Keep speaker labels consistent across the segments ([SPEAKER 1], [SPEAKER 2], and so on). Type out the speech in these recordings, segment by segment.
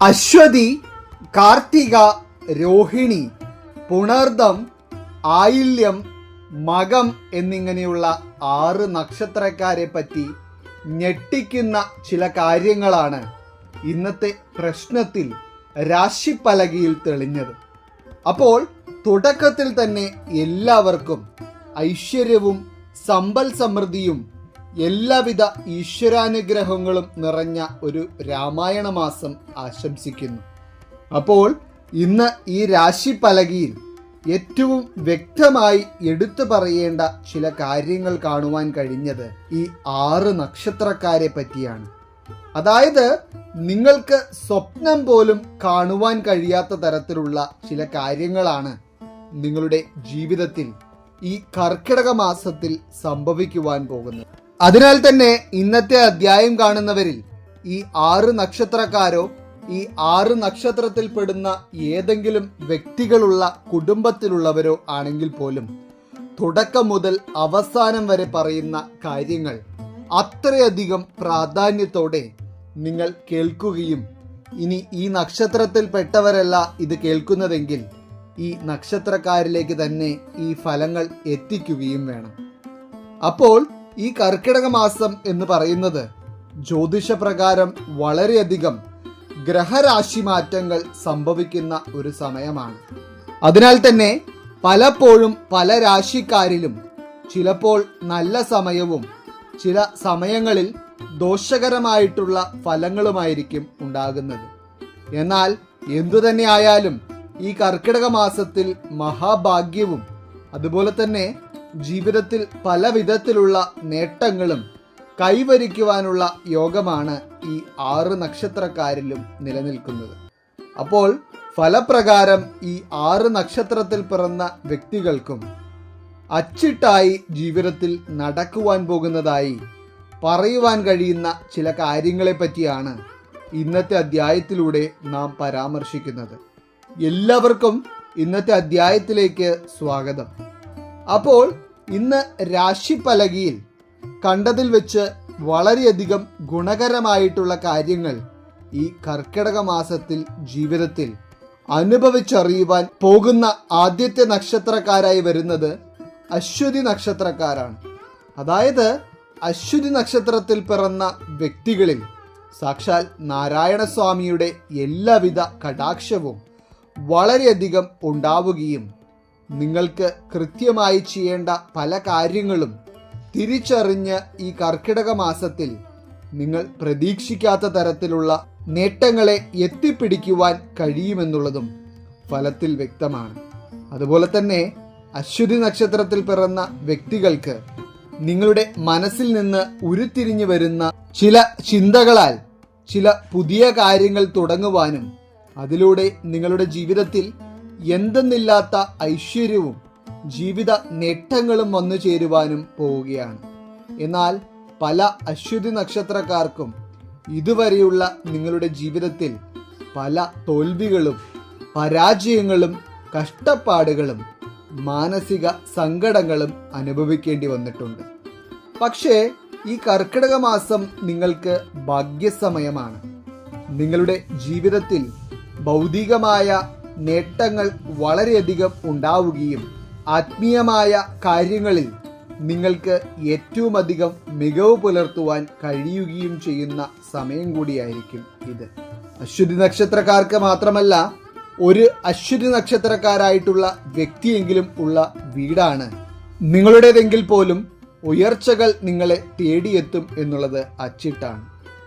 [SPEAKER 1] അശ്വതി കാർത്തിക രോഹിണി പുണർദം ആയില്യം മകം എന്നിങ്ങനെയുള്ള ആറ് നക്ഷത്രക്കാരെ പറ്റി ഞെട്ടിക്കുന്ന ചില കാര്യങ്ങളാണ് ഇന്നത്തെ പ്രശ്നത്തിൽ രാശിപ്പലകയിൽ തെളിഞ്ഞത്. അപ്പോൾ തുടക്കത്തിൽ തന്നെ എല്ലാവർക്കും ഐശ്വര്യവും സമ്പൽ സമൃദ്ധിയും എല്ലാവിധ ഈശ്വരാനുഗ്രഹങ്ങളും നിറഞ്ഞ ഒരു രാമായണ മാസം ആശംസിക്കുന്നു. അപ്പോൾ ഇന്ന് ഈ രാശി പലകയിൽ ഏറ്റവും വ്യക്തമായി എടുത്തു പറയേണ്ട ചില കാര്യങ്ങൾ കാണുവാൻ കഴിഞ്ഞത് ഈ ആറ് നക്ഷത്രക്കാരെ പറ്റിയാണ്. അതായത് നിങ്ങൾക്ക് സ്വപ്നം പോലും കാണുവാൻ കഴിയാത്ത തരത്തിലുള്ള ചില കാര്യങ്ങളാണ് നിങ്ങളുടെ ജീവിതത്തിൽ ഈ കർക്കിടക മാസത്തിൽ സംഭവിക്കുവാൻ പോകുന്നത്. അതിനാൽ തന്നെ ഇന്നത്തെ അധ്യായം കാണുന്നവരിൽ ഈ ആറ് നക്ഷത്രക്കാരോ ഈ ആറ് നക്ഷത്രത്തിൽ പെടുന്ന ഏതെങ്കിലും വ്യക്തികളുള്ള കുടുംബത്തിലുള്ളവരോ ആണെങ്കിൽ പോലും തുടക്കം മുതൽ അവസാനം വരെ പറയുന്ന കാര്യങ്ങൾ അത്രയധികം പ്രാധാന്യത്തോടെ നിങ്ങൾ കേൾക്കുകയും ഇനി ഈ നക്ഷത്രത്തിൽ പെട്ടവരല്ല ഇത് കേൾക്കുന്നതെങ്കിൽ ഈ നക്ഷത്രക്കാരിലേക്ക് തന്നെ ഈ ഫലങ്ങൾ എത്തിക്കുകയും വേണം. അപ്പോൾ ഈ കർക്കിടക മാസം എന്ന് പറയുന്നത് ജ്യോതിഷപ്രകാരം വളരെയധികം ഗ്രഹരാശി മാറ്റങ്ങൾ സംഭവിക്കുന്ന ഒരു സമയമാണ്. അതിനാൽ തന്നെ പലപ്പോഴും പല രാശിക്കാരിലും ചിലപ്പോൾ നല്ല സമയവും ചില സമയങ്ങളിൽ ദോഷകരമായിട്ടുള്ള ഫലങ്ങളുമായിരിക്കും ഉണ്ടാകുന്നത്. എന്നാൽ എന്തുതന്നെ ആയാലും ഈ കർക്കിടക മാസത്തിൽ മഹാഭാഗ്യവും അതുപോലെ തന്നെ ജീവിതത്തിൽ പല വിധത്തിലുള്ള നേട്ടങ്ങളും കൈവരിക്കുവാനുള്ള യോഗമാണ് ഈ ആറ് നക്ഷത്രക്കാരിലും നിലനിൽക്കുന്നത്. അപ്പോൾ ഫലപ്രകാരം ഈ ആറ് നക്ഷത്രത്തിൽ പിറന്ന വ്യക്തികൾക്കും അച്ചിട്ടായി ജീവിതത്തിൽ നടക്കുവാൻ പോകുന്നതായി പറയുവാൻ കഴിയുന്ന ചില കാര്യങ്ങളെപ്പറ്റിയാണ് ഇന്നത്തെ അധ്യായത്തിലൂടെ നാം പരാമർശിക്കുന്നത്. എല്ലാവർക്കും ഇന്നത്തെ അധ്യായത്തിലേക്ക് സ്വാഗതം. അപ്പോൾ ഇന്ന് രാശിപ്പലകയിൽ കണ്ടതിൽ വെച്ച് വളരെയധികം ഗുണകരമായിട്ടുള്ള കാര്യങ്ങൾ ഈ കർക്കിടക മാസത്തിൽ ജീവിതത്തിൽ അനുഭവിച്ചറിയുവാൻ പോകുന്ന ആദ്യത്തെ നക്ഷത്രക്കാരായി വരുന്നത് അശ്വതി നക്ഷത്രക്കാരാണ്. അതായത് അശ്വതി നക്ഷത്രത്തിൽ പിറന്ന വ്യക്തികളിൽ സാക്ഷാൽ നാരായണസ്വാമിയുടെ എല്ലാവിധ കടാക്ഷവും വളരെയധികം ഉണ്ടാവുകയും നിങ്ങൾക്ക് കൃത്യമായി ചെയ്യേണ്ട പല കാര്യങ്ങളും തിരിച്ചറിഞ്ഞ് ഈ കർക്കിടക മാസത്തിൽ നിങ്ങൾ പ്രതീക്ഷിക്കാത്ത തരത്തിലുള്ള നേട്ടങ്ങളെ എത്തിപ്പിടിക്കുവാൻ കഴിയുമെന്നുള്ളതും ഫലത്തിൽ വ്യക്തമാണ്. അതുപോലെ തന്നെ അശ്വതി നക്ഷത്രത്തിൽ പിറന്ന വ്യക്തികൾക്ക് നിങ്ങളുടെ മനസ്സിൽ നിന്ന് ഉരുത്തിരിഞ്ഞു വരുന്ന ചില ചിന്തകളാൽ ചില പുതിയ കാര്യങ്ങൾ തുടങ്ങുവാനും അതിലൂടെ നിങ്ങളുടെ ജീവിതത്തിൽ എന്തെന്നില്ലാത്ത ഐശ്വര്യവും ജീവിത നേട്ടങ്ങളും വന്നു ചേരുവാനും പോവുകയാണ്. എന്നാൽ പല അശ്വതി നക്ഷത്രക്കാർക്കും ഇതുവരെയുള്ള നിങ്ങളുടെ ജീവിതത്തിൽ പല തോൽവികളും പരാജയങ്ങളും കഷ്ടപ്പാടുകളും മാനസിക സങ്കടങ്ങളും അനുഭവിക്കേണ്ടി വന്നിട്ടുണ്ട്. പക്ഷേ ഈ കർക്കിടക മാസം നിങ്ങൾക്ക് ഭാഗ്യസമയമാണ്. നിങ്ങളുടെ ജീവിതത്തിൽ ഭൗതികമായ നേട്ടങ്ങൾ വളരെയധികം ഉണ്ടാവുകയും ആത്മീയമായ കാര്യങ്ങളിൽ നിങ്ങൾക്ക് ഏറ്റവും അധികം മികവ് പുലർത്തുവാൻ കഴിയുകയും ചെയ്യുന്ന സമയം കൂടിയായിരിക്കും ഇത്. അശ്വതി നക്ഷത്രക്കാർക്ക് മാത്രമല്ല ഒരു അശ്വതി നക്ഷത്രക്കാരായിട്ടുള്ള വ്യക്തിയെങ്കിലും ഉള്ള വീടാണ്. നിങ്ങളുടേതെങ്കിൽ പോലും ഉയർച്ചകൾ നിങ്ങളെ തേടിയെത്തും എന്നുള്ളത് അച്ചിട്ടാണ്.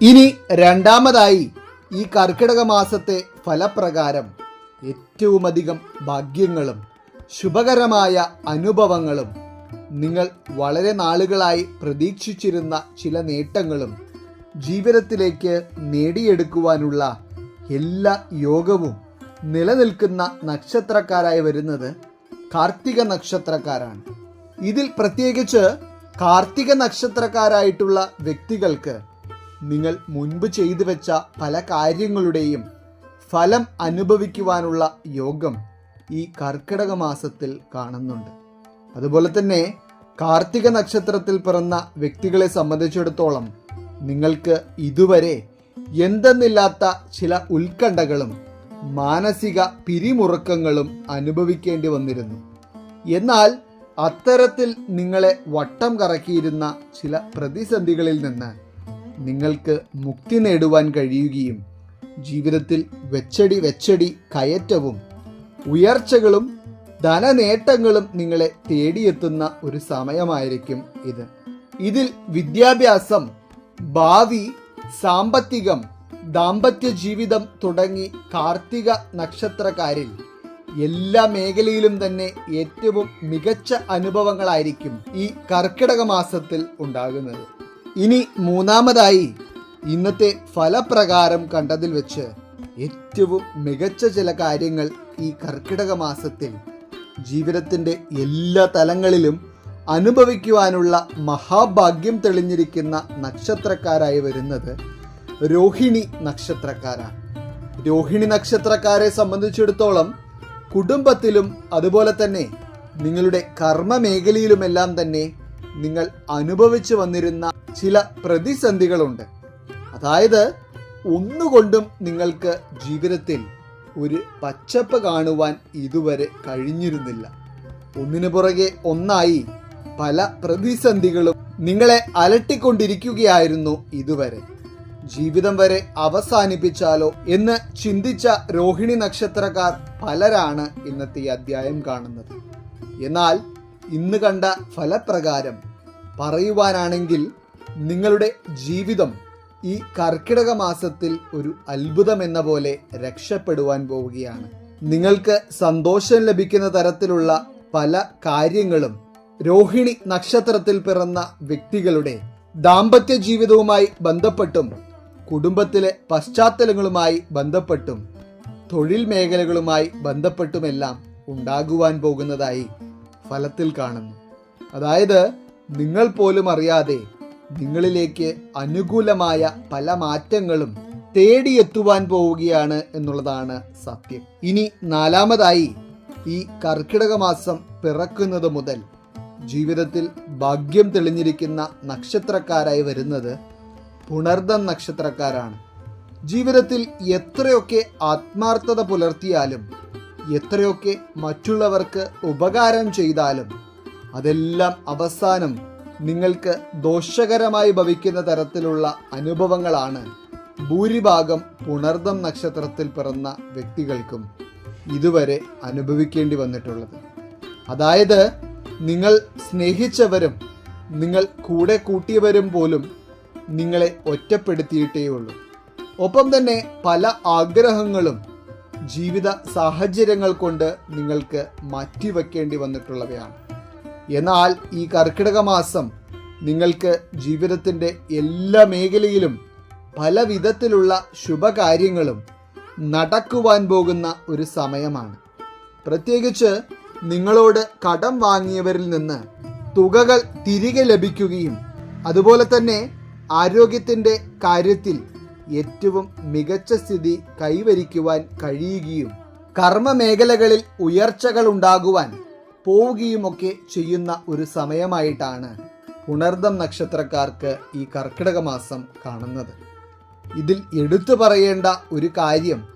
[SPEAKER 1] ഇനി രണ്ടാമതായി ഈ കർക്കിടക മാസത്തെ ഫലപ്രകാരം ഏറ്റവുമധികം ഭാഗ്യങ്ങളും ശുഭകരമായ അനുഭവങ്ങളും നിങ്ങൾ വളരെ നാളുകളായി പ്രതീക്ഷിച്ചിരുന്ന ചില നേട്ടങ്ങളും ജീവിതത്തിലേക്ക് നേടിയെടുക്കുവാനുള്ള എല്ലാ യോഗവും നിലനിൽക്കുന്ന നക്ഷത്രക്കാരായി വരുന്നത് കാർത്തിക നക്ഷത്രക്കാരാണ്. ഇതിൽ പ്രത്യേകിച്ച് കാർത്തിക നക്ഷത്രക്കാരായിട്ടുള്ള വ്യക്തികൾക്ക് നിങ്ങൾ മുൻപ് ചെയ്തു വെച്ച പല കാര്യങ്ങളുടെയും ഫലം അനുഭവിക്കുവാനുള്ള യോഗം ഈ കർക്കിടക മാസത്തിൽ കാണുന്നുണ്ട്. അതുപോലെ തന്നെ കാർത്തിക നക്ഷത്രത്തിൽ പിറന്ന വ്യക്തികളെ സംബന്ധിച്ചിടത്തോളം നിങ്ങൾക്ക് ഇതുവരെ എന്തെന്നില്ലാത്ത ചില ഉത്കണ്ഠകളും മാനസിക പിരിമുറുക്കങ്ങളും അനുഭവിക്കേണ്ടി വന്നിരുന്നു. എന്നാൽ അത്തരത്തിൽ നിങ്ങളെ വട്ടം കറക്കിയിരുന്ന ചില പ്രതിസന്ധികളിൽ നിന്ന് നിങ്ങൾക്ക് മുക്തി നേടുവാൻ കഴിയുകയും ജീവിതത്തിൽ വെച്ചടി വെച്ചടി കയറ്റവും ഉയർച്ചകളും ധനനേട്ടങ്ങളും നിങ്ങളെ തേടിയെത്തുന്ന ഒരു സമയമായിരിക്കും ഇത്. ഇതിൽ വിദ്യാഭ്യാസം ഭാവി സാമ്പത്തികം ദാമ്പത്യ ജീവിതം തുടങ്ങി കാർത്തിക നക്ഷത്രക്കാരിൽ എല്ലാ മേഖലയിലും തന്നെ ഏറ്റവും മികച്ച അനുഭവങ്ങളായിരിക്കും ഈ കർക്കിടക മാസത്തിൽ ഉണ്ടാകുന്നത്. ഇനി മൂന്നാമതായി ഇന്നത്തെ ഫലപ്രകാരം കണ്ടതിൽ വെച്ച് ഏറ്റവും മികച്ച ചില കാര്യങ്ങൾ ഈ കർക്കിടക മാസത്തിൽ ജീവിതത്തിന്റെ എല്ലാ തലങ്ങളിലും അനുഭവിക്കുവാനുള്ള മഹാഭാഗ്യം തെളിഞ്ഞിരിക്കുന്ന നക്ഷത്രക്കാരായി വരുന്നത് രോഹിണി നക്ഷത്രക്കാരാണ്. രോഹിണി നക്ഷത്രക്കാരെ സംബന്ധിച്ചിടത്തോളം കുടുംബത്തിലും അതുപോലെ തന്നെ നിങ്ങളുടെ കർമ്മ മേഖലയിലുമെല്ലാം തന്നെ നിങ്ങൾ അനുഭവിച്ചു വന്നിരുന്ന ചില പ്രതിസന്ധികളുണ്ട്. അതായത് ഒന്നുകൊണ്ടും നിങ്ങൾക്ക് ജീവിതത്തിൽ ഒരു പച്ചപ്പ് കാണുവാൻ ഇതുവരെ കഴിഞ്ഞിരുന്നില്ല. ഒന്നിനു പുറകെ ഒന്നായി പല പ്രതിസന്ധികളും നിങ്ങളെ അലട്ടിക്കൊണ്ടിരിക്കുകയായിരുന്നു ഇതുവരെ. ജീവിതം വരെ അവസാനിപ്പിച്ചാലോ എന്ന് ചിന്തിച്ച രോഹിണി നക്ഷത്രക്കാർ പലരാണ് ഇന്നത്തെ അധ്യായം കാണുന്നത്. എന്നാൽ ഇന്ന് കണ്ട ഫലപ്രകാരം പറയുവാനാണെങ്കിൽ നിങ്ങളുടെ ജീവിതം ഈ കർക്കിടക മാസത്തിൽ ഒരു അത്ഭുതം എന്ന പോലെ രക്ഷപ്പെടുവാൻ പോവുകയാണ്. നിങ്ങൾക്ക് സന്തോഷം ലഭിക്കുന്ന തരത്തിലുള്ള പല കാര്യങ്ങളും രോഹിണി നക്ഷത്രത്തിൽ പിറന്ന വ്യക്തികളുടെ ദാമ്പത്യ ജീവിതവുമായി ബന്ധപ്പെട്ടും കുടുംബത്തിലെ പശ്ചാത്തലങ്ങളുമായി ബന്ധപ്പെട്ടും തൊഴിൽ മേഖലകളുമായി ബന്ധപ്പെട്ടുമെല്ലാം ഉണ്ടാകുവാൻ പോകുന്നതായി ഫലത്തിൽ കാണുന്നു. അതായത് നിങ്ങൾ പോലും അറിയാതെ നിങ്ങളിലേക്ക് അനുകൂലമായ പല മാറ്റങ്ങളും തേടിയെത്തുവാൻ പോവുകയാണ് എന്നുള്ളതാണ് സത്യം. ഇനി നാലാമതായി ഈ കർക്കിടക മാസം പിറക്കുന്നത് മുതൽ ജീവിതത്തിൽ ഭാഗ്യം തെളിഞ്ഞിരിക്കുന്ന നക്ഷത്രക്കാരായി വരുന്നത് പുണർദം നക്ഷത്രക്കാരാണ്. ജീവിതത്തിൽ എത്രയൊക്കെ ആത്മാർത്ഥത പുലർത്തിയാലും എത്രയൊക്കെ മറ്റുള്ളവർക്ക് ഉപകാരം ചെയ്താലും അതെല്ലാം അവസാനം നിങ്ങൾക്ക് ദോഷകരമായി ഭവിക്കുന്ന തരത്തിലുള്ള അനുഭവങ്ങളാണ് ഭൂരിഭാഗം പുണർദം നക്ഷത്രത്തിൽ പിറന്ന വ്യക്തികൾക്കും ഇതുവരെ അനുഭവിക്കേണ്ടി വന്നിട്ടുള്ളത്. അതായത് നിങ്ങൾ സ്നേഹിച്ചവരും നിങ്ങൾ കൂടെ കൂട്ടിയവരും പോലും നിങ്ങളെ ഒറ്റപ്പെടുത്തിയിട്ടേയുള്ളൂ ഒപ്പം തന്നെ പല ആഗ്രഹങ്ങളും ജീവിത സാഹചര്യങ്ങൾ കൊണ്ട് നിങ്ങൾക്ക് മാറ്റിവെക്കേണ്ടി വന്നിട്ടുള്ളവയാണ്. എന്നാൽ ഈ കർക്കിടക മാസം നിങ്ങൾക്ക് ജീവിതത്തിന്റെ എല്ലാ മേഖലയിലും പല വിധത്തിലുള്ള ശുഭകാര്യങ്ങളും നടക്കുവാൻ പോകുന്ന ഒരു സമയമാണ്. പ്രത്യേകിച്ച് നിങ്ങളോട് കടം വാങ്ങിയവരിൽ നിന്ന് തുകകൾ തിരികെ ലഭിക്കുകയും അതുപോലെ തന്നെ ആരോഗ്യത്തിന്റെ കാര്യത്തിൽ ഏറ്റവും മികച്ച സ്ഥിതി കൈവരിക്കുവാൻ കഴിയുകയും കർമ്മ മേഖലകളിൽ ഉയർച്ചകൾ ഉണ്ടാകുവാൻ പോവുകയുമൊക്കെ ചെയ്യുന്ന ഒരു സമയമായിട്ടാണ് പുണർദം നക്ഷത്രക്കാർക്ക് ഈ കർക്കിടക മാസം കാണുന്നത്. ഇതിൽ എടുത്തു പറയേണ്ട ഒരു കാര്യം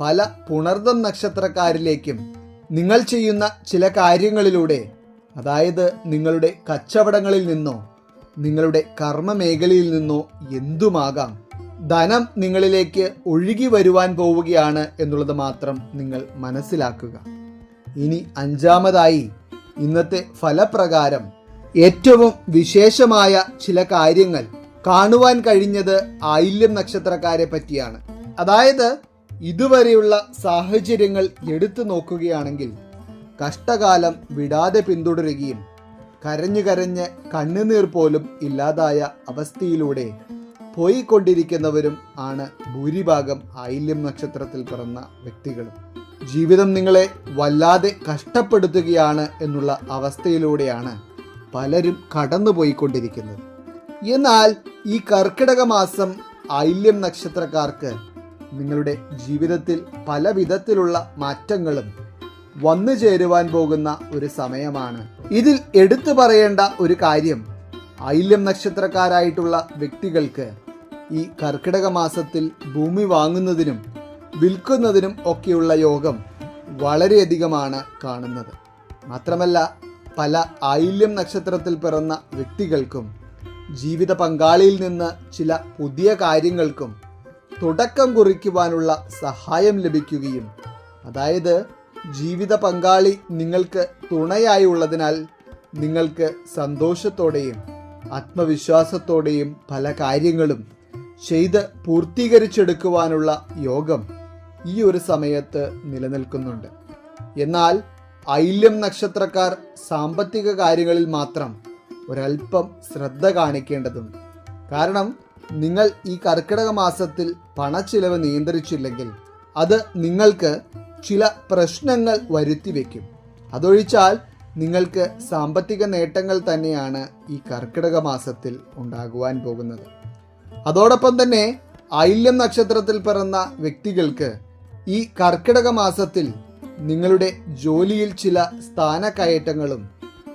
[SPEAKER 1] പല പുണർദം നക്ഷത്രക്കാരിലേക്കും നിങ്ങൾ ചെയ്യുന്ന ചില കാര്യങ്ങളിലൂടെ അതായത് നിങ്ങളുടെ കച്ചവടങ്ങളിൽ നിന്നോ നിങ്ങളുടെ കർമ്മ മേഖലയിൽ നിന്നോ എന്തുമാകാം ധനം നിങ്ങളിലേക്ക് ഒഴുകി വരുവാൻ പോവുകയാണ് എന്നുള്ളത് മാത്രം നിങ്ങൾ മനസ്സിലാക്കുക. ഇനി അഞ്ചാമതായി ഇന്നത്തെ ഫലപ്രകാരം ഏറ്റവും വിശേഷമായ ചില കാര്യങ്ങൾ കാണുവാൻ കഴിഞ്ഞത് ആയില്യം നക്ഷത്രക്കാരെ പറ്റിയാണ്. അതായത് ഇതുവരെയുള്ള സാഹചര്യങ്ങൾ എടുത്തു നോക്കുകയാണെങ്കിൽ കഷ്ടകാലം വിടാതെ പിന്തുടരുകയും കരഞ്ഞു കരഞ്ഞ് കണ്ണുനീർ പോലും ഇല്ലാതായ അവസ്ഥയിലൂടെ പോയിക്കൊണ്ടിരിക്കുന്നവരും ആണ് ഭൂരിഭാഗം ആയില്യം നക്ഷത്രത്തിൽ പിറന്ന വ്യക്തികളും. ജീവിതം നിങ്ങളെ വല്ലാതെ കഷ്ടപ്പെടുത്തുകയാണ് എന്നുള്ള അവസ്ഥയിലൂടെയാണ് പലരും കടന്നുപോയിക്കൊണ്ടിരിക്കുന്നത്. എന്നാൽ ഈ കർക്കിടക മാസം ഐല്യം നക്ഷത്രക്കാർക്ക് നിങ്ങളുടെ ജീവിതത്തിൽ പല വിധത്തിലുള്ള മാറ്റങ്ങളും വന്നു ചേരുവാൻ പോകുന്ന ഒരു സമയമാണ്. ഇതിൽ എടുത്തു പറയേണ്ട ഒരു കാര്യം ഐല്യം നക്ഷത്രക്കാരായിട്ടുള്ള വ്യക്തികൾക്ക് ഈ കർക്കിടക മാസത്തിൽ ഭൂമി വാങ്ങുന്നതിനും വിൽക്കുന്നതിനും ഒക്കെയുള്ള യോഗം വളരെയധികമാണ് കാണുന്നത്. മാത്രമല്ല പല ആയില്യം നക്ഷത്രത്തിൽ പിറന്ന വ്യക്തികൾക്കും ജീവിത പങ്കാളിയിൽ നിന്ന് ചില പുതിയ കാര്യങ്ങൾക്കും തുടക്കം കുറിക്കുവാനുള്ള സഹായം ലഭിക്കുകയും അതായത് ജീവിത പങ്കാളി നിങ്ങൾക്ക് തുണയായി ഉള്ളതിനാൽ നിങ്ങൾക്ക് സന്തോഷത്തോടെയും ആത്മവിശ്വാസത്തോടെയും പല കാര്യങ്ങളും ചെയ്ത് പൂർത്തീകരിച്ചെടുക്കുവാനുള്ള യോഗം ഈ ഒരു സമയത്ത് നിലനിൽക്കുന്നുണ്ട്. എന്നാൽ ഐല്യം നക്ഷത്രക്കാർ സാമ്പത്തിക കാര്യങ്ങളിൽ മാത്രം ഒരല്പം ശ്രദ്ധ കാണിക്കേണ്ടതുണ്ട്. കാരണം നിങ്ങൾ ഈ കർക്കിടക മാസത്തിൽ പണച്ചിലവ് നിയന്ത്രിച്ചില്ലെങ്കിൽ അത് നിങ്ങൾക്ക് ചില പ്രശ്നങ്ങൾ വരുത്തി വയ്ക്കും അതൊഴിച്ചാൽ നിങ്ങൾക്ക് സാമ്പത്തിക നേട്ടങ്ങൾ തന്നെയാണ് ഈ കർക്കിടക മാസത്തിൽ ഉണ്ടാകുവാൻ പോകുന്നത്. അതോടൊപ്പം തന്നെ ഐല്യം നക്ഷത്രത്തിൽ പിറന്ന വ്യക്തികൾക്ക് ഈ കർക്കിടക മാസത്തിൽ നിങ്ങളുടെ ജോലിയിൽ ചില സ്ഥാനക്കയറ്റങ്ങളും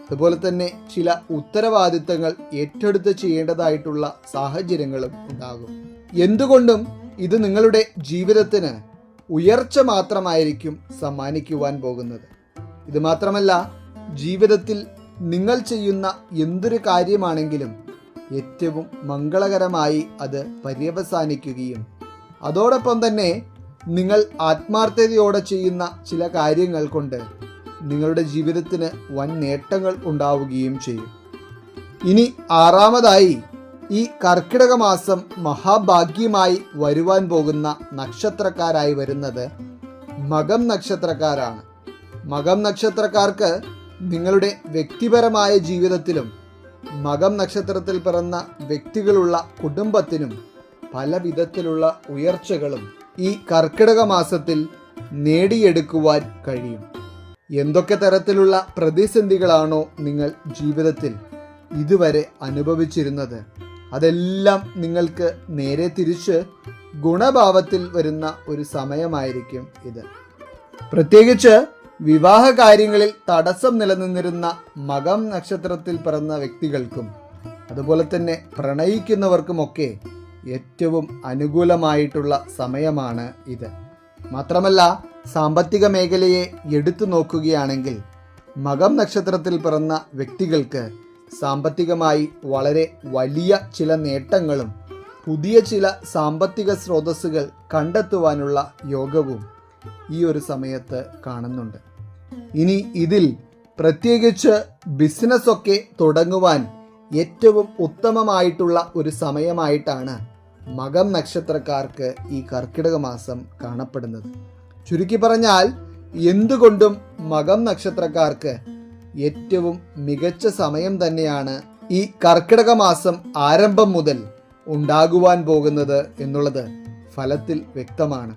[SPEAKER 1] അതുപോലെ തന്നെ ചില ഉത്തരവാദിത്തങ്ങൾ ഏറ്റെടുത്ത് ചെയ്യേണ്ടതായിട്ടുള്ള സാഹചര്യങ്ങളും ഉണ്ടാകും. എന്തുകൊണ്ടും ഇത് നിങ്ങളുടെ ജീവിതത്തിന് ഉയർച്ച മാത്രമായിരിക്കും സമ്മാനിക്കുവാൻ പോകുന്നത്. ഇത് മാത്രമല്ല ജീവിതത്തിൽ നിങ്ങൾ ചെയ്യുന്ന എന്തൊരു കാര്യമാണെങ്കിലും ഏറ്റവും മംഗളകരമായി അത് പര്യവസാനിക്കുകയും അതോടൊപ്പം തന്നെ നിങ്ങൾ ആത്മാർത്ഥതയോടെ ചെയ്യുന്ന ചില കാര്യങ്ങൾ കൊണ്ട് നിങ്ങളുടെ ജീവിതത്തിന് വൻ നേട്ടങ്ങൾ ഉണ്ടാവുകയും ചെയ്യും. ഇനി ആറാമതായി ഈ കർക്കിടക മാസം മഹാഭാഗ്യമായി വരുവാൻ പോകുന്ന നക്ഷത്രക്കാരായി വരുന്നത് മകം നക്ഷത്രക്കാരാണ്. മകം നക്ഷത്രക്കാർക്ക് നിങ്ങളുടെ വ്യക്തിപരമായ ജീവിതത്തിലും മകം നക്ഷത്രത്തിൽ പിറന്ന വ്യക്തികളുള്ള കുടുംബത്തിനും പല വിധത്തിലുള്ള ഉയർച്ചകളും ഈ കർക്കിടക മാസത്തിൽ നേടിയെടുക്കുവാൻ കഴിയും. എന്തൊക്കെ തരത്തിലുള്ള പ്രതിസന്ധികളാണോ നിങ്ങൾ ജീവിതത്തിൽ ഇതുവരെ അനുഭവിച്ചിരുന്നത്? അതെല്ലാം നിങ്ങൾക്ക് നേരെ തിരിച്ച് ഗുണഭാവത്തിൽ വരുന്ന ഒരു സമയമായിരിക്കും ഇത്. പ്രത്യേകിച്ച് വിവാഹ കാര്യങ്ങളിൽ തടസ്സം നിലനിന്നിരുന്ന മകം നക്ഷത്രത്തിൽ പിറന്ന വ്യക്തികൾക്കും അതുപോലെ തന്നെ പ്രണയിക്കുന്നവർക്കുമൊക്കെ ഏറ്റവും അനുകൂലമായിട്ടുള്ള സമയമാണ് ഇത്. മാത്രമല്ല സാമ്പത്തിക മേഖലയെ എടുത്തു നോക്കുകയാണെങ്കിൽ മകം നക്ഷത്രത്തിൽ പിറന്ന വ്യക്തികൾക്ക് സാമ്പത്തികമായി വളരെ വലിയ ചില നേട്ടങ്ങളും പുതിയ ചില സാമ്പത്തിക സ്രോതസ്സുകൾ കണ്ടെത്തുവാനുള്ള യോഗവും ഈ ഒരു സമയത്ത് കാണുന്നുണ്ട്. ഇനി ഇതിൽ പ്രത്യേകിച്ച് ബിസിനസ്സൊക്കെ തുടങ്ങുവാൻ ഏറ്റവും ഉത്തമമായിട്ടുള്ള ഒരു സമയമായിട്ടാണ് മകം നക്ഷത്രക്കാർക്ക് ഈ കർക്കിടക മാസം കാണപ്പെടുന്നത്. ചുരുക്കി പറഞ്ഞാൽ എന്തുകൊണ്ടും മകം നക്ഷത്രക്കാർക്ക് ഏറ്റവും മികച്ച സമയം തന്നെയാണ് ഈ കർക്കിടക മാസം ആരംഭം മുതൽ ഉണ്ടാകുവാൻ പോകുന്നത് എന്നുള്ളത് ഫലത്തിൽ വ്യക്തമാണ്.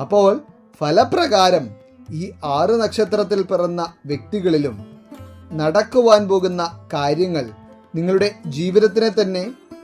[SPEAKER 1] അപ്പോൾ ഫലപ്രകാരം ഈ ആറ് നക്ഷത്രത്തിൽ പിറന്ന വ്യക്തികളിലും നടക്കുവാൻ പോകുന്ന കാര്യങ്ങൾ നിങ്ങളുടെ ജീവിതത്തിനെ തന്നെ